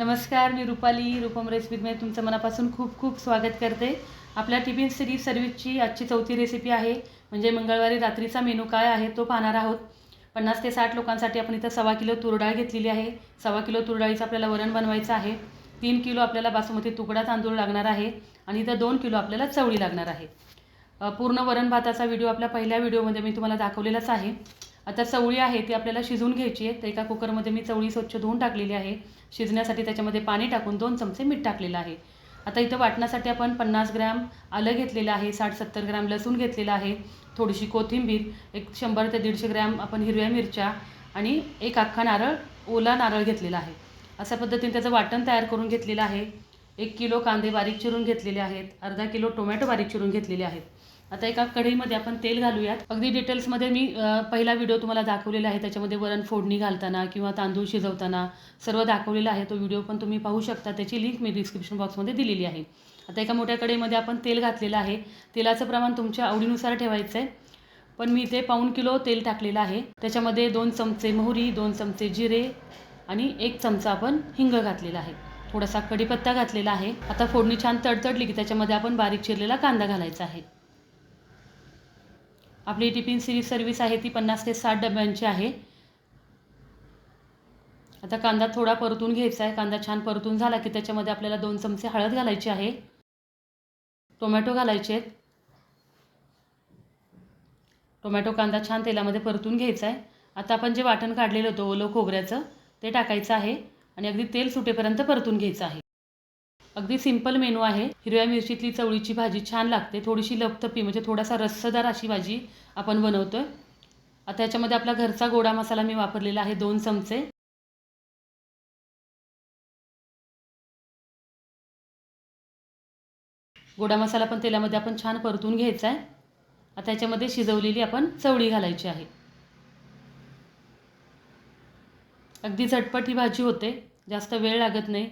नमस्कार मी रुपाली रूपम रेसिपीमध्ये तुमचं मनापासून खूप खूप स्वागत करते. आपल्या टिफिन सिरीज सर्विसची आजची चौथी रेसिपी आहे. म्हणजे मंगळवारी रात्रीचा मेनू काय आहे तो पाहणार आहोत. पन्नास ते साठ लोकांसाठी आपण इथं सव्वा किलो तुरडाळ घेतलेली आहे. सव्वा किलो तुरडाळीचं आपल्याला वरण बनवायचं आहे. तीन किलो आपल्याला बासमती तुकडा तांदूळ लागणार आहे. आणि इथं दोन किलो आपल्याला चवळी लागणार आहे. पूर्ण वरण भाताचा व्हिडिओ आपल्या पहिल्या व्हिडिओमध्ये मी तुम्हाला दाखवलेलाच आहे. आता चवळी आहे ती आपल्याला शिजवून घ्यायची आहे. तर एका कुकरमध्ये मी चवळी स्वच्छ धुवून टाकलेली आहे. शिजण्यासाठी त्याच्यामध्ये पाणी टाकून दोन चमचे मीठ टाकलेलं आहे. आता इथं वाटण्यासाठी आपण पन्नास ग्रॅम आलं घेतलेलं आहे साठ सत्तर ग्रॅम लसूण घेतलेलं आहे थोडीशी कोथिंबीर एक शंभर ते दीडशे ग्रॅम आपण हिरव्या मिरच्या आणि एक अख्खा नारळ ओला नारळ घेतलेला आहे. अशा पद्धतीने त्याचं वाटण तयार करून घेतलेलं आहे. एक किलो कांदे बारीक चिरून घेतलेले आहेत. अर्धा किलो टोमॅटो बारीक चिरून घेतलेले आहेत. आता एका कढईमध्ये आपण तेल घालूयात. अगदी डिटेल्समध्ये मी पहिला व्हिडिओ तुम्हाला दाखवलेला आहे. त्याच्यामध्ये वरण फोडणी घालताना किंवा तांदूळ शिजवताना सर्व दाखवलेला आहे. तो व्हिडिओ पण तुम्ही पाहू शकता. त्याची लिंक मी डिस्क्रिप्शन बॉक्समध्ये दिलेली आहे. आता एका मोठ्या कढईमध्ये आपण तेल घातलेलं आहे. तेलाचं प्रमाण तुमच्या आवडीनुसार ठेवायचं आहे पण मी इथे पाऊण किलो तेल टाकलेलं आहे. त्याच्यामध्ये दोन चमचे मोहरी दोन चमचे जिरे आणि एक चमचा आपण हिंग घातलेला आहे. थोडासा कढीपत्ता घातलेला आहे. आता फोडणी छान तडतडली की त्याच्यामध्ये आपण बारीक चिरलेला कांदा घालायचा आहे. आपली टिफिन सिरीज सर्विस आहे ती पन्नास ते साठ डब्यांची आहे. आता कांदा थोडा परतून घ्यायचा आहे. कांदा छान परतून झाला की त्याच्यामध्ये आपल्याला दोन चमचे हळद घालायची आहे. टोमॅटो घालायचे आहेत. टोमॅटो कांदा छान तेलामध्ये परतून घ्यायचा आहे. आता आपण जे वाटण काढलेलं होतं ओलं खोबऱ्याचं ते टाकायचं आहे आणि अगदी तेल सुटेपर्यंत परतून घ्यायचं आहे. अगदी सिंपल मेनू आहे. हिरव्या मिरचीतली चवळीची भाजी छान लागते. थोडीशी लपतपी म्हणजे थोडासा रस्सदार अशी भाजी आपण बनवतो आहे आता याच्यामध्ये आपला घरचा गोडा मसाला मी वापरलेला आहे दोन चमचे. गोडा मसाला पण तेलामध्ये आपण छान परतून घ्यायचा आहे आता याच्यामध्ये शिजवलेली आपण चवळी घालायची आहे. अगदी झटपट ही भाजी होते. जास्त वेळ लागत नाही.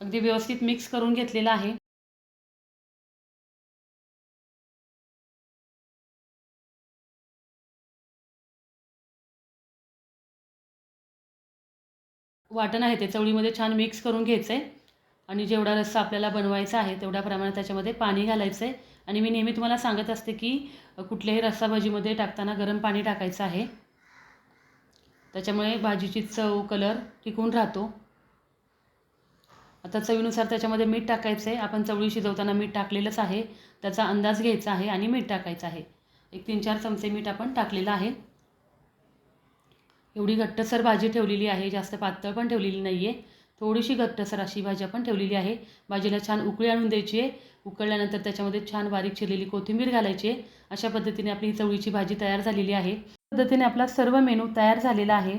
अगदी व्यवस्थित मिक्स करून घेतलेला आहे. वाटण आहे ते चवळीमध्ये छान मिक्स करून घ्यायचं आहे आणि जेवढा रस्सा आपल्याला बनवायचा आहे तेवढ्या प्रमाणात त्याच्यामध्ये पाणी घालायचं आहे आणि मी नेहमी तुम्हाला सांगत असते की कुठल्याही रस्सा भाजीमध्ये टाकताना गरम पाणी टाकायचं आहे. त्याच्यामुळे भाजीची चव कलर टिकून राहतो. आता चवीनुसार त्याच्यामध्ये मीठ टाकायचं आहे आपण चवळी शिजवताना मीठ टाकलेलंच आहे. त्याचा अंदाज घ्यायचा आहे आणि मीठ टाकायचं आहे. एक तीन चार चमचे मीठ आपण टाकलेलं आहे. एवढी घट्टसर भाजी ठेवलेली आहे. जास्त पातळ पण ठेवलेली नाही आहे थोडीशी घट्टसर अशी भाजी आपण ठेवलेली आहे. भाजीला छान उकळी आणून द्यायची आहे उकळल्यानंतर त्याच्यामध्ये छान बारीक चिरलेली कोथिंबीर घालायची. आहे अशा पद्धतीने आपली चवळीची भाजी तयार झालेली आहे. पद्धतीने आपला सर्व मेनू तयार झालेला आहे.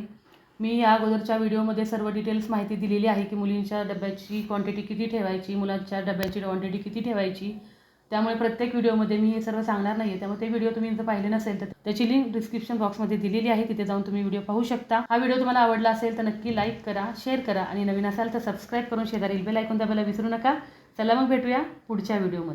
मी या अगोदरच्या व्हिडिओमध्ये सर्व डिटेल्स माहिती दिलेली आहे की मुलींच्या डब्याची क्वांटिटी किती ठेवायची मुलांच्या डब्याची क्वांटिटी किती ठेवायची. त्यामुळे प्रत्येक व्हिडिओमध्ये मी हे सर्व सांगणार नाही आहे त्यामुळे ते व्हिडिओ तुम्ही जर पाहिले नसेल तर त्याची लिंक डिस्क्रिप्शन बॉक्समध्ये दिलेली आहे. तिथे जाऊन तुम्ही व्हिडिओ पाहू शकता. हा व्हिडिओ तुम्हाला आवडला असेल तर नक्की लाईक करा शेअर करा आणि नवीन असाल तर सबस्क्राईब करून शेजारील बेल ऐकून दाबायला विसरू नका. चला मग भेटूया पुढच्या व्हिडिओमध्ये.